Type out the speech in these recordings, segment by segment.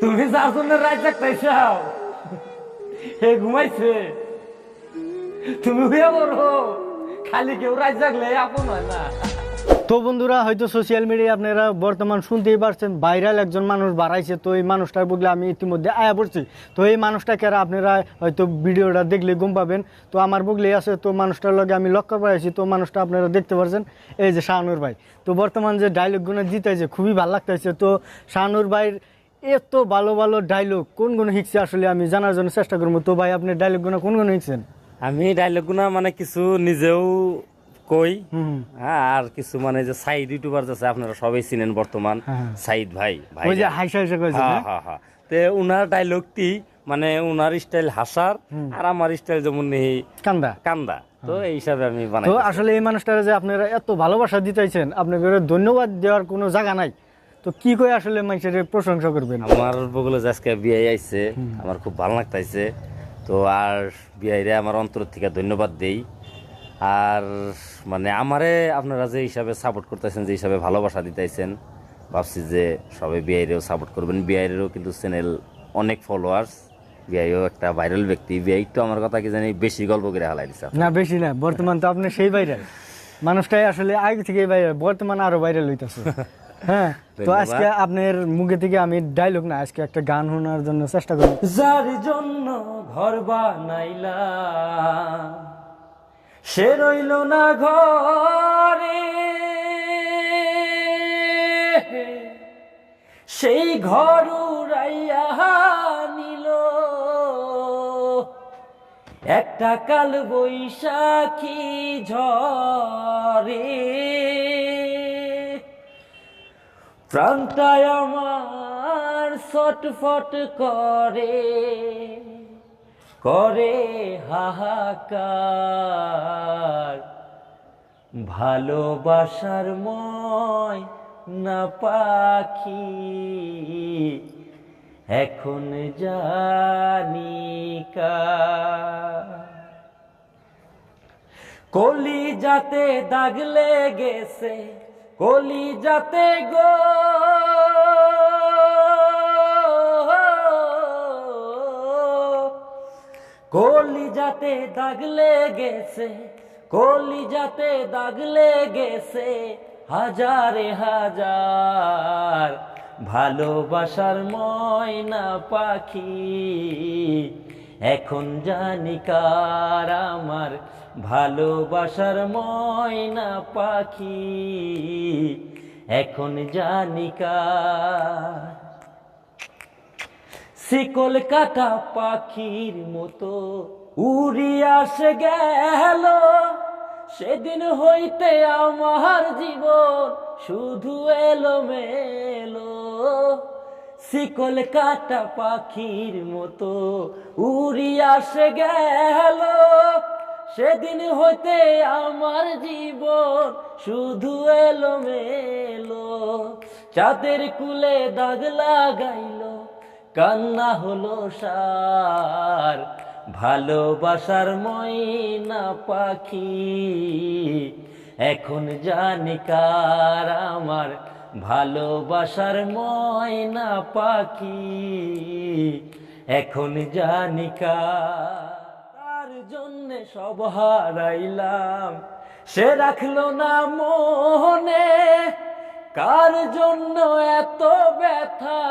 তুমি যার জন্য রাত জাগতাইছাও হে ঘুমাইছে। তুমি হইয়া খালি কেউ রাত জাগলে আপন হয় না। তো বন্ধুরা, হয়তো সোশ্যাল মিডিয়ায় আপনারা বর্তমান শুনতেই পারছেন ভাইরাল একজন মানুষ বাড়াইছে, তো এই মানুষটার বদলে আমি ইতিমধ্যে আয়া পড়ছি। তো এই মানুষটাকে আর আপনারা হয়তো ভিডিওটা দেখলে গম পাবেন, তো আমার বগলেই আছে, তো মানুষটার লগে আমি লক্ষ্য পাইছি তো মানুষটা আপনারা দেখতে পারছেন, এই যে শাহানুর ভাই। তো বর্তমান যে ডায়লগগুলো দিতেছে খুবই ভালো লাগতেছে তো শাহানুর ভাইয়ের এত ভালো ভালো ডায়লগ কোন কোন শিখছে আসলে আমি জানার জন্য চেষ্টা করব। তো ভাই আপনি ডায়লগগুলো কোন কোন শিখছেন? আমি ডায়লগ গুনা মানে কিছু নিজেও কই হ্যাঁ আর কিছু মানে যে সাইড ইউটিউবার আছে আপনারা সবাই চিনেন বর্তমান হ্যাঁ। সাইদ ভাই ভাই ওই যে হাইসা হাইসা কয়েছে হ্যাঁ হ্যাঁ? হ্যাঁ তে উনার ডায়লগটি মানে উনার স্টাইল হাসার আর আমার স্টাইল যেমন এই কান্দা। কান্দা। তো এই হিসাবে আমি বানাই তো আসলে এই মানুষটারা যে আপনারা এত ভালোবাসা দিতেছেন আপনাকে ধন্যবাদ দেওয়ার কোনো জায়গা নাই। তো কি করে আসলে মানুষের প্রশংসা করবেন? আমার বগুলো আজকে বিয়ে আইছে আমার খুব ভালো লাগতাইছে। তো আর বিয়াইরে আমার অন্তর থেকে ধন্যবাদ দেই। আর মানে আমারে আপনারা যে হিসাবে সাপোর্ট করতেছেন যে হিসাবে ভালোবাসা দিতেছেন ভাবছি যে সবাই বিআইরেও সাপোর্ট করবেন। বিআইরেরও কিন্তু চ্যানেল অনেক ফলোয়ার্স বিআইও একটা ভাইরাল ব্যক্তি। বিআই তো আমার কথা কি জানি বেশি গল্প করে হালাই দিছে না বেশি না। বর্তমান তো আপনি সেই ভাইরাল মানুষটাই আসলে আগে থেকে ভাইরাল বর্তমান আরও ভাইরাল হইতেছে। হ্যাঁ তো আজকে আপনার মুখে থেকে আমি ডায়লগ না আজকে একটা গান শোনার জন্য চেষ্টা করব। যার জন্য ঘর বানাইলা সে রইল না ঘরে। সেই ঘর উড়াইয়া নিল একটা কাল বৈশাখী ঝরে প্রাণটায় আমার ছটফট করে করে হাহাকার। ভালোবাসার ময় না পাখি, এখন জানিকা কলি যাতে দাগ লেগেছে কলি যাতে গো। কলি যাতে দাগ লেগেছে কলি যাতে দাগ লেগেছে, হাজারে হাজার ভালোবাসার ময়না পাখি। এখন জানি কার আমার ভালোবাসার ময়না পাখি। এখন জানি কার শিকল কাটা পাখির মতো উড়িয়া সে গেল। সেদিন হইতে আমার জীবন শুধু এলো মেলো শিকল কাটা পাখির মতো উড়িয়া সে গেল। সেদিন হইতে আমার জীবন শুধু এলো মেলো চাঁদের কুলে দাগ লাগাইলো, কান্না হলো সার। ভালোবাসার ময়না পাখি, এখন জানি কার আমার ভালোবাসার ময়না পাখি, এখন জানি কার তার জন্য সব হারাইলাম। সে রাখল না মনে, কার জন্য এত ব্যথা?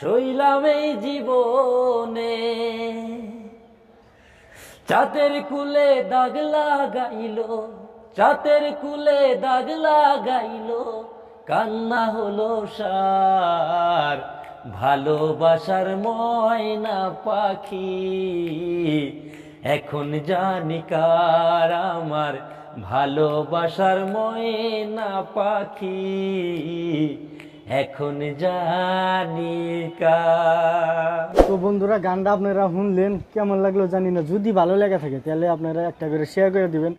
সইলাম এই জীবনে। চাতের কুলে দাগ লাগাইলো চাতের কুলে দাগ লাগাইলো কান্না হলো সার, ভালোবাসার ময়না পাখি। এখন জানি কার আমার ভালোবাসার ময়না পাখি। এখন জানি তো বন্ধুরা, গানটা আপনারা শুনলেন, কেমন লাগল জানি না। যদি ভালো লেগে থাকে, তাহলে আপনারা একটা করে শেয়ার করে দিবেন।